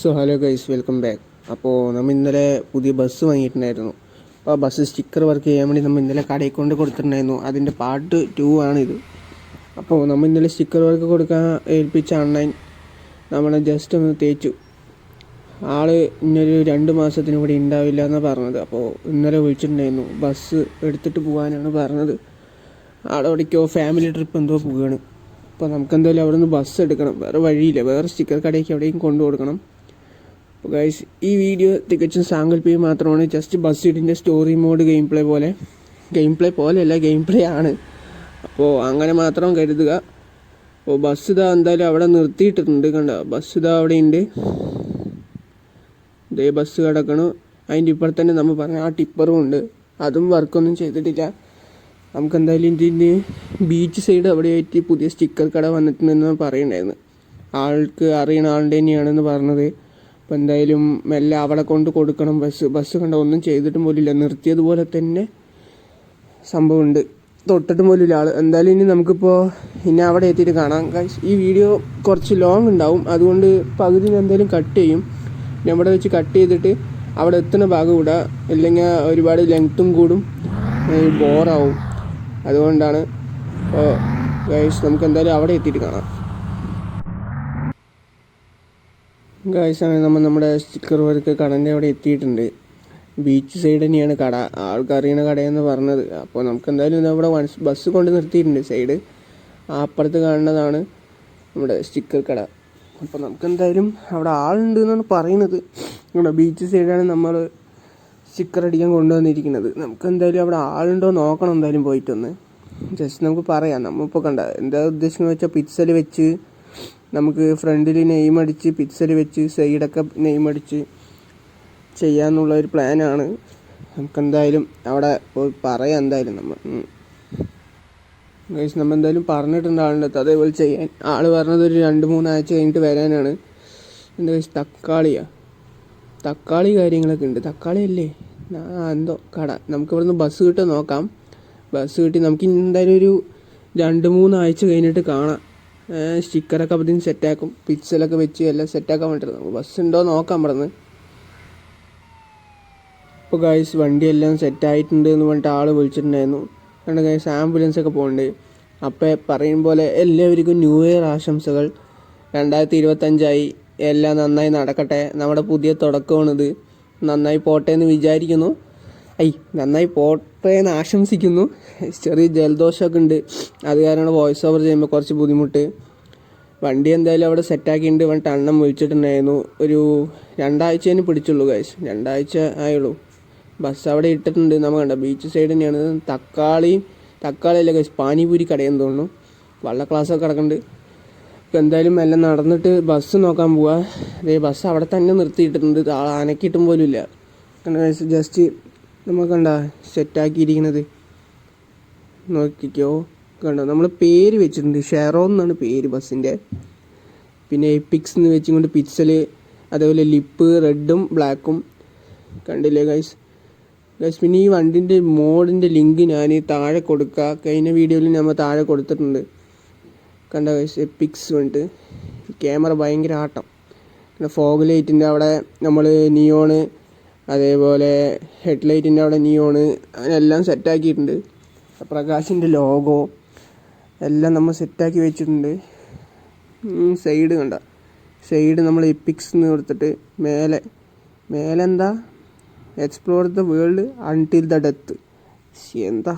So hello guys welcome back അപ്പോൾ നമ്മൾ ഇന്നലെ പുതിയ ബസ് വാങ്ങിയിട്ടുണ്ടായിരുന്നു. അപ്പോൾ ആ ബസ് സ്റ്റിക്കർ വർക്ക് ചെയ്യാൻ വേണ്ടി നമ്മൾ ഇന്നലെ കടയിൽ കൊണ്ട് കൊടുത്തിട്ടുണ്ടായിരുന്നു. അതിന്റെ പാർട്ട് ടു ആണിത്. അപ്പോൾ നമ്മൾ ഇന്നലെ സ്റ്റിക്കർ വർക്ക് കൊടുക്കാൻ ഏൽപ്പിച്ച അണ്ണൻ നമ്മളെ ജസ്റ്റ് ഒന്ന് തേച്ചു. ആൾ ഇന്നൊരു രണ്ട് മാസത്തിന് കൂടി ഉണ്ടാവില്ല എന്നാണ് പറഞ്ഞത്. അപ്പോൾ ഇന്നലെ വിളിച്ചിട്ടുണ്ടായിരുന്നു. ബസ് എടുത്തിട്ട് പോകാനാണ് പറഞ്ഞത്. ആളെവിടേക്കോ ഫാമിലി ട്രിപ്പ് എന്തോ പോവുകയാണ് അപ്പോൾ നമുക്ക് എന്തായാലും അവിടെ നിന്ന് ബസ് എടുക്കണം. വേറെ വഴിയില്ല. വേറെ സ്റ്റിക്കർ കടയ്ക്ക് എവിടെയും കൊണ്ടു കൊടുക്കണം. അപ്പോൾ ഗൈസ് ഈ വീഡിയോ തികച്ചും സാങ്കല്പികം മാത്രമാണ്. ജസ്റ്റ് ബസ് ഇടിന്റെ സ്റ്റോറി മോഡ് ഗെയിം പ്ലേ. പോലെ ഗെയിം പ്ലേ പോലെയല്ല ഗെയിം പ്ലേ ആണ്. അപ്പോൾ അങ്ങനെ മാത്രം കരുതുക. അപ്പോൾ ബസ് ഇതാ എന്തായാലും അവിടെ നിർത്തിയിട്ടിട്ടുണ്ട് കണ്ട? ബസ് ഇതാ അവിടെ ഉണ്ട് ഇതേ ബസ് കിടക്കണു. അതിന്റെ ഇപ്പുറത്ത് തന്നെ നമ്മൾ പറഞ്ഞ ആ ടിപ്പറും ഉണ്ട്. അതും വർക്കൊന്നും ചെയ്തിട്ടില്ല. നമുക്ക് എന്തായാലും ഇതിന്റെ ബീച്ച് സൈഡ് അവിടെ ആയിട്ട് പുതിയ സ്റ്റിക്കർ കട വന്നിട്ടുണ്ടെന്ന് പറയണ്ടായിരുന്നു ആൾക്ക് അറിയണ ആളുടെ തന്നെയാണെന്ന് പറഞ്ഞത്. അപ്പോൾ എന്തായാലും മെല്ലെ അവളെ കൊണ്ട് കൊടുക്കണം. ബസ് ബസ് കണ്ട ഒന്നും ചെയ്തിട്ടും പോലില്ല. നിർത്തിയതുപോലെ തന്നെ സംഭവമുണ്ട്. തൊട്ടിട്ടും പോലും ഇല്ല ആൾ എന്തായാലും ഇനി നമുക്കിപ്പോൾ ഇനി അവിടെ എത്തിയിട്ട് കാണാം. ഈ വീഡിയോ കുറച്ച് ലോങ് ഉണ്ടാവും. അതുകൊണ്ട് പകുതി എന്തായാലും കട്ട് ചെയ്യും. പിന്നെ അവിടെ വെച്ച് കട്ട് ചെയ്തിട്ട് അവിടെ എത്തുന്ന ഭാഗം ഇടുക ഇല്ലെങ്കിൽ ഒരുപാട് ലെങ്ത്തും കൂടും. ബോറാവും അതുകൊണ്ടാണ് അപ്പോൾ ഗൈസ് നമുക്ക് എന്തായാലും അവിടെ എത്തിയിട്ട് കാണാം. ഗൈസ് ആണ് നമ്മൾ നമ്മുടെ സ്റ്റിക്കർ വർക്ക് കടന്റെ അവിടെ എത്തിയിട്ടുണ്ട്. ബീച്ച് സൈഡ് തന്നെയാണ് കട. ആൾക്കറിയണ കടയെന്ന് പറഞ്ഞത്. അപ്പോൾ നമുക്ക് എന്തായാലും അവിടെ വൺസ് ബസ് കൊണ്ട് നിർത്തിയിട്ടുണ്ട് സൈഡ് ആ അപ്പുറത്ത് കാണുന്നതാണ് നമ്മുടെ സ്റ്റിക്കർ കട. അപ്പോൾ നമുക്ക് എന്തായാലും അവിടെ ആളുണ്ട് എന്നാണ് പറയുന്നത്. നമ്മുടെ ബീച്ച് സൈഡാണ് നമ്മൾ സ്റ്റിക്കർ അടിക്കാൻ കൊണ്ടുവന്നിരിക്കുന്നത്. നമുക്ക് എന്തായാലും അവിടെ ആളുണ്ടോ നോക്കണം എന്തായാലും പോയിട്ടൊന്ന്. ജസ്റ്റ് നമുക്ക് പറയാം. നമ്മളിപ്പോൾ കണ്ട എന്താ ഉദ്ദേശിക്കുന്നത് വെച്ചാൽ പിക്സൽ വെച്ച് നമുക്ക് ഫ്രണ്ടിൽ നെയിം അടിച്ച് പിക്സൽ വെച്ച് സൈഡൊക്കെ നെയിം അടിച്ച് ചെയ്യാന്നുള്ള ഒരു പ്ലാനാണ് നമുക്കെന്തായാലും അവിടെ പോയി പറയാം എന്തായാലും നമ്മൾ ഗൈസ് നമ്മൾ എന്തായാലും പറഞ്ഞിട്ടുണ്ട് ആളുടെ അടുത്ത്. അതേപോലെ ചെയ്യാൻ ആൾ പറഞ്ഞത് ഒരു രണ്ട് മൂന്നാഴ്ച കഴിഞ്ഞിട്ട് വരാനാണ്. എന്താ ഗൈസ് തക്കാളിയാ. തക്കാളി കാര്യങ്ങളൊക്കെ ഉണ്ട്. തക്കാളി അല്ലേ? എന്തോ കട. നമുക്ക് ഇവിടുന്ന് ബസ് കിട്ടും നോക്കാം. ബസ് കിട്ടി. നമുക്ക് എന്തായാലും ഒരു രണ്ട് മൂന്നാഴ്ച കഴിഞ്ഞിട്ട് കാണാം. സ്റ്റിക്കറൊക്കെ അപ്പം സെറ്റാക്കും പിക്സലൊക്കെ വെച്ച് എല്ലാം സെറ്റാക്കാൻ വേണ്ടിയിട്ട് ബസ് ഉണ്ടോ നോക്കാം ഇവിടുന്ന് ഇപ്പോൾ ഗൈസ് വണ്ടിയെല്ലാം സെറ്റായിട്ടുണ്ട് എന്ന് പറഞ്ഞിട്ട് ആൾ വിളിച്ചിട്ടുണ്ടായിരുന്നു. കാരണം ഗൈസ് ആംബുലൻസ് ഒക്കെ പോകുന്നുണ്ട് അപ്പോൾ പറയും പോലെ എല്ലാവർക്കും ന്യൂ ഇയർ ആശംസകൾ. രണ്ടായിരത്തി ഇരുപത്തഞ്ചായി എല്ലാം നന്നായി നടക്കട്ടെ. നമ്മുടെ പുതിയ തുടക്കമാണിത്. നന്നായി പോട്ടെ എന്ന് വിചാരിക്കുന്നു. ഐ നന്നായി പോട്ടെ എന്ന് ആശംസിക്കുന്നു. ചെറിയ ജലദോഷമൊക്കെ ഉണ്ട്. അത് കാരണം വോയിസ് ഓവർ ചെയ്യുമ്പോൾ കുറച്ച് ബുദ്ധിമുട്ട്. വണ്ടി എന്തായാലും അവിടെ സെറ്റാക്കിയിട്ടുണ്ട് വൺ ടണ്ണം വിളിച്ചിട്ടുണ്ടായിരുന്നു. ഒരു രണ്ടാഴ്ചേന് പിടിച്ചുള്ളൂ ഗൈസ് രണ്ടാഴ്ച ആയുള്ളൂ. ബസ് അവിടെ ഇട്ടിട്ടുണ്ട്. നമ്മൾ കണ്ട ബീച്ച് സൈഡ് തന്നെയാണ്. തക്കാളി തക്കാളി അല്ല ഗൈസ് പാനിപൂരി കടയെന്ന് തോന്നുന്നു. വള്ള ക്ലാസ്സൊക്കെ കിടക്കുന്നുണ്ട് ഇപ്പം എന്തായാലും എല്ലാം നടന്നിട്ട് ബസ് നോക്കാൻ പോവാ. അതേ ബസ് അവിടെ തന്നെ നിർത്തിയിട്ടുണ്ട് ആനക്കിട്ടും പോലും ഇല്ല ജസ്റ്റ് നമുക്ക് കണ്ട സെറ്റാക്കിയിരിക്കുന്നത്? നോക്കിക്കോ. കണ്ടോ? നമ്മൾ പേര് വെച്ചിട്ടുണ്ട്. ഷെറോ എന്നാണ് പേര് ബസ്സിന്റെ പിന്നെ പിക്സ് എന്ന് വെച്ചുകൊണ്ട് പിക്സൽ അതേപോലെ ലിപ്പ് റെഡും ബ്ലാക്കും. കണ്ടില്ലേ ഗൈസ് ഗൈസ് പിന്നെ ഈ വണ്ടിന്റെ മോഡിന്റെ ലിങ്ക് ഞാൻ താഴെ കൊടുക്കുക കഴിഞ്ഞ വീഡിയോയിൽ നമ്മൾ താഴെ കൊടുത്തിട്ടുണ്ട്. കണ്ട ഗൈസ് പിക്സ് ഉണ്ട് ക്യാമറ ഭയങ്കര ആട്ടം. പിന്നെ ഫോഗ് ലൈറ്റിന്റെ അവിടെ നമ്മൾ നിയോണ് അതേപോലെ ഹെഡ് ലൈറ്റിന്റെ അവിടെ നിയോണ് അതിനെല്ലാം സെറ്റാക്കിയിട്ടുണ്ട് പ്രകാശിന്റെ ലോഗോ എല്ലാം നമ്മൾ സെറ്റാക്കി വെച്ചിട്ടുണ്ട്. സൈഡ് കണ്ട. സൈഡ് നമ്മൾ എപ്പിക്സ് എന്ന് കൊടുത്തിട്ട് മേലെ മേലെ എന്താ? Explore the world until the death എന്താ?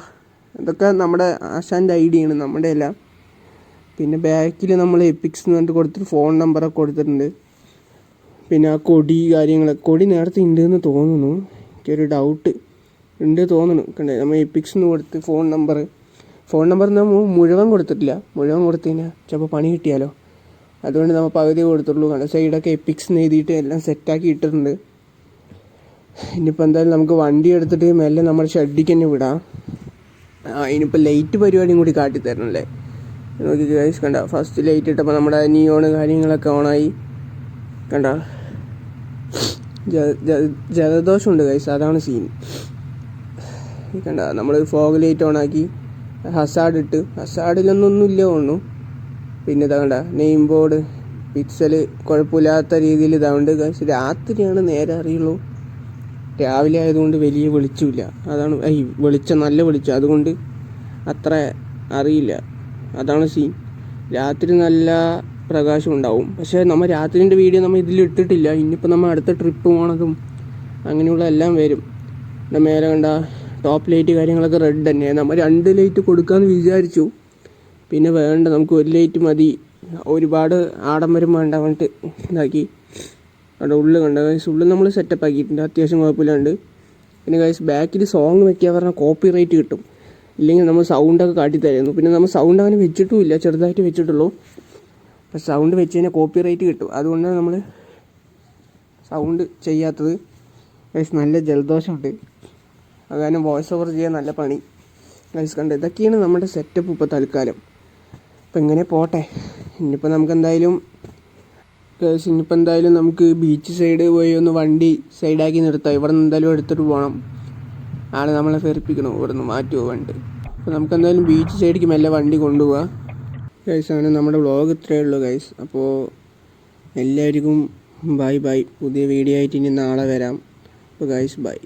ഇതൊക്കെ നമ്മുടെ ആശാന്റെ ഐഡിയ ആണ് നമ്മുടെ എല്ലാം. പിന്നെ ബാക്കിൽ നമ്മൾ എപ്പിക്സ് എന്ന് പറഞ്ഞിട്ട് കൊടുത്തിട്ട് ഫോൺ നമ്പറൊക്കെ കൊടുത്തിട്ടുണ്ട്. പിന്നെ ആ കൊടി കാര്യങ്ങൾ കൊടി നേരത്തെ ഉണ്ടെന്ന് തോന്നുന്നു. എനിക്കൊരു ഡൗട്ട് ഉണ്ട് തോന്നുന്നു. കണ്ടേ? നമ്മൾ എപ്പിക്സ് എന്ന് കൊടുത്ത് ഫോൺ നമ്പർ ഫോൺ നമ്പർ നമ്മൾ മുഴുവൻ കൊടുത്തിട്ടില്ല. മുഴുവൻ കൊടുത്തു കഴിഞ്ഞാൽ ചിലപ്പോൾ പണി കിട്ടിയാലോ. അതുകൊണ്ട് നമ്മൾ പകുതി കൊടുത്തുള്ളൂ. കണ്ട? സൈഡൊക്കെ എപ്പിക്സ് എഴുതിയിട്ട് എല്ലാം സെറ്റാക്കി ഇട്ടിട്ടുണ്ട്. ഇനിയിപ്പോൾ എന്തായാലും നമുക്ക് വണ്ടി എടുത്തിട്ട് മെല്ലെ നമ്മുടെ ഷെഡിക്ക് തന്നെ വിടാം. ആ ഇനിയിപ്പോൾ ലൈറ്റ് പരിപാടിയും കൂടി കാട്ടിത്തരണല്ലേ നോക്കി കണ്ട? ഫസ്റ്റ് ലൈറ്റ് ഇട്ടപ്പോൾ നമ്മുടെ നിയോണ് കാര്യങ്ങളൊക്കെ ഓണായി കണ്ട? ജലദോഷമുണ്ട് കൈസ് അതാണ് സീൻ കണ്ട നമ്മൾ ഫോഗ് ലൈറ്റ് ഓണാക്കി ഹസാഡ് ഇട്ട്. ഹസാഡിലൊന്നൊന്നും ഇല്ല തോന്നുന്നു. പിന്നെ ഇതാ കണ്ട നെയിം ബോർഡ് പിക്സൽ കുഴപ്പമില്ലാത്ത രീതിയിൽ ഇതാവുണ്ട് കൈസ് രാത്രിയാണ് നേരെ അറിയുള്ളൂ. രാവിലെ ആയതുകൊണ്ട് വലിയ വെളിച്ചമില്ല. അതാണ് ഐ വെളിച്ചം നല്ല വെളിച്ചം. അതുകൊണ്ട് അത്ര അറിയില്ല. അതാണ് സീൻ രാത്രി നല്ല പ്രകാശം ഉണ്ടാവും പക്ഷേ നമ്മൾ രാത്രിന്റെ വീഡിയോ നമ്മൾ ഇതിൽ ഇട്ടിട്ടില്ല. ഇനിയിപ്പോൾ നമ്മൾ അടുത്ത ട്രിപ്പ് പോണതും അങ്ങനെയുള്ള എല്ലാം വരും. ഇവിടെ മേലെ കണ്ട ടോപ്പ് ലൈറ്റ് കാര്യങ്ങളൊക്കെ റെഡ് തന്നെ. നമ്മൾ രണ്ട് ലൈറ്റ് കൊടുക്കാമെന്ന് വിചാരിച്ചു. പിന്നെ വേണ്ട നമുക്ക് ഒരു ലൈറ്റ് മതി. ഒരുപാട് ആഡംബരം വേണ്ട പറഞ്ഞിട്ട് ഇതാക്കി. അവിടെ ഉള്ളിൽ കണ്ട ഗൈസ് ഉള്ളിൽ നമ്മൾ സെറ്റപ്പ് ആക്കിയിട്ടുണ്ട്. അത്യാവശ്യം കുഴപ്പമില്ലാണ്ട്. പിന്നെ ഗൈസ് ബാക്കിൽ സോങ് വെക്കുക പറഞ്ഞാൽ കോപ്പി റൈറ്റ് കിട്ടും. ഇല്ലെങ്കിൽ നമ്മൾ സൗണ്ടൊക്കെ കാട്ടിത്തരുന്നു. പിന്നെ നമ്മൾ സൗണ്ട് അങ്ങനെ വെച്ചിട്ടുമില്ല ചെറുതായിട്ട് വെച്ചിട്ടുള്ളൂ. പക്ഷെ സൗണ്ട് വെച്ച് കഴിഞ്ഞാൽ കോപ്പി റൈറ്റ് കിട്ടും. അതുകൊണ്ടാണ് നമ്മൾ സൗണ്ട് ചെയ്യാത്തത്. ഗൈസ് നല്ല ജലദോഷമുണ്ട്. അത് വോയിസ് ഓവർ ചെയ്യാൻ നല്ല പണി. ഗൈസ് കണ്ട്? ഇതൊക്കെയാണ് നമ്മുടെ സെറ്റപ്പ് ഇപ്പോൾ തൽക്കാലം. അപ്പം ഇങ്ങനെ പോട്ടെ. ഇനിയിപ്പോൾ നമുക്ക് എന്തായാലും ഗൈസ് ഇനിയിപ്പോൾ എന്തായാലും നമുക്ക് ബീച്ച് സൈഡ് പോയി ഒന്ന് വണ്ടി സൈഡാക്കി നിർത്താം. ഇവിടെ നിന്ന് എന്തായാലും എടുത്തിട്ട് പോകണം ആളെ നമ്മളെ ഫെറിപ്പിക്കണം. ഇവിടെ നിന്ന് മാറ്റുമോ വണ്ടി. അപ്പോൾ നമുക്ക് എന്തായാലും ബീച്ച് സൈഡിലേക്ക് മെല്ലെ വണ്ടി കൊണ്ടുപോകാം ഗൈസ് അങ്ങനെ നമ്മുടെ വ്ളോഗ് ഇത്രയേ ഉള്ളൂ ഗൈസ് അപ്പോൾ എല്ലാവർക്കും ബൈ ബൈ പുതിയ വീഡിയോ ആയിട്ട് ഇനി നാളെ വരാം. അപ്പോൾ ഗൈസ് ബൈ